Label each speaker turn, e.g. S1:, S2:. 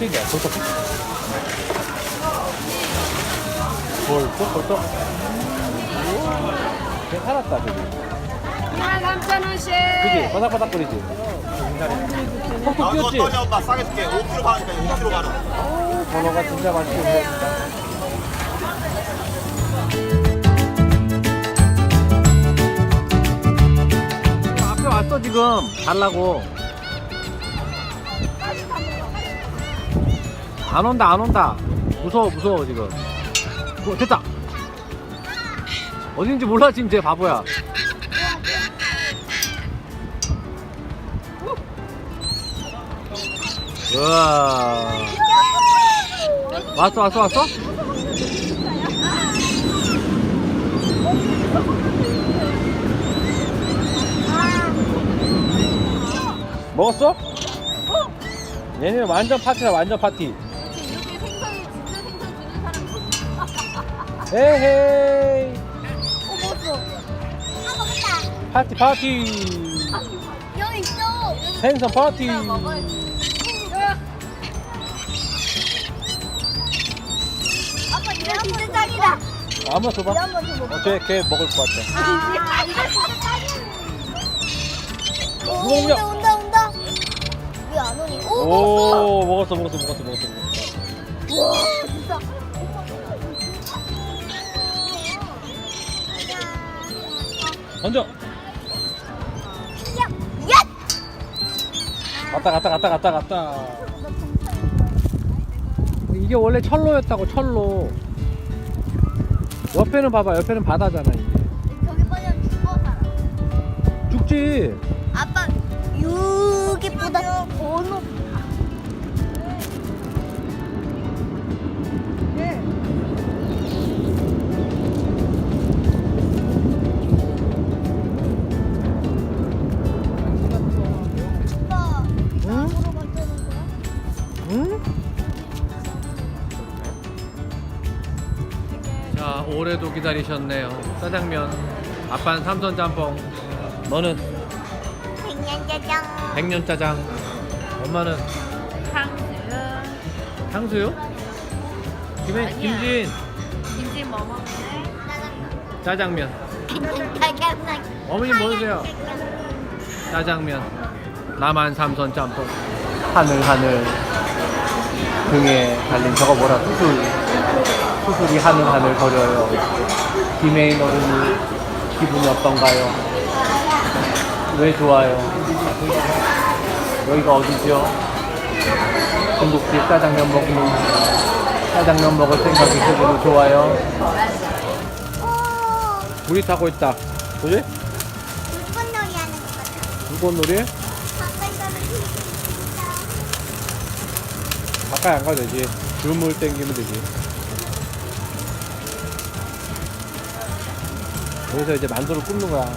S1: 꼴등이야, 꼴등. 꼴등, 꼴등. 살았다, 저기.
S2: 만 삼천 원씩.
S1: 그지? 바닥바닥거리지? 턱도
S3: 아,
S1: 뛰었지?
S3: 떨려 엄마 싸게 줄게 5kg 가니까 5kg 가는
S1: 번호가 진짜 맛있겠네. 앞에 왔어, 지금. 달라고. 안 온다 안 온다. 무서워 무서워 지금. 어, 됐다. 어딘지 몰라 지금 쟤 바보야. 우와. 왔어 왔어 왔어? 먹었어? 얘는 완전 파티다 완전 파티 에헤이
S2: 어, 먹었어. 아, 먹었다.
S1: 파티 파티
S2: 여기 있어.
S1: 생선 파티
S2: 먹어야지. 아빠 이거 진짜 짱이다.
S1: 아무나 줘봐
S2: 이거 한번 더 먹어.
S1: 어, 쟤, 걔 먹을 것 같아
S2: 아, 이거 진짜 짱이야. 오. 온다, 온다, 온다. 왜 안 오니? 오, 먹었어.
S1: 오 먹었어 먹었어 먹었어 먹었어 먹었어
S2: 와, 진짜.
S1: 던져.
S2: 야, 야!
S1: 갔다 갔다 갔다 갔다 갔다. 이게 원래 철로였다고 철로. 옆에는 봐봐 옆에는 바다잖아 이게.
S2: 저기 빠지면 죽어 살아.
S1: 죽지.
S2: 아빠 여기보다 더높
S1: 자 올해도 기다리셨네요 짜장면 아빠는 삼선 짬뽕 너는
S2: 백년짜장.
S1: 백년 짜장 엄마는
S2: 탕수육.
S1: 탕수육
S2: 아니야.
S1: 김진
S2: 김치 뭐 먹을래?
S1: 짜장면
S2: 짜장면.
S1: 어머니 뭐 드세요? 짜장면 나만 삼선 짬뽕 하늘 하늘 등에 달린 저거 뭐라 수술 수술이 하늘 하늘 거려요 김혜인 어른이 기분이 어떤가요? 왜 좋아요? 여기가 어디죠? 중국집 짜장면 먹는 짜장면 먹을 생각이 드는 좋아요 물이 타고 있다 그지?
S2: 물건놀이 하는 것 같아. 물건놀이 가면 재밌다.
S1: 가까이 안 가도 되지. 줄물 땡기면 되지. 여기서 이제 만두를 굽는 거야.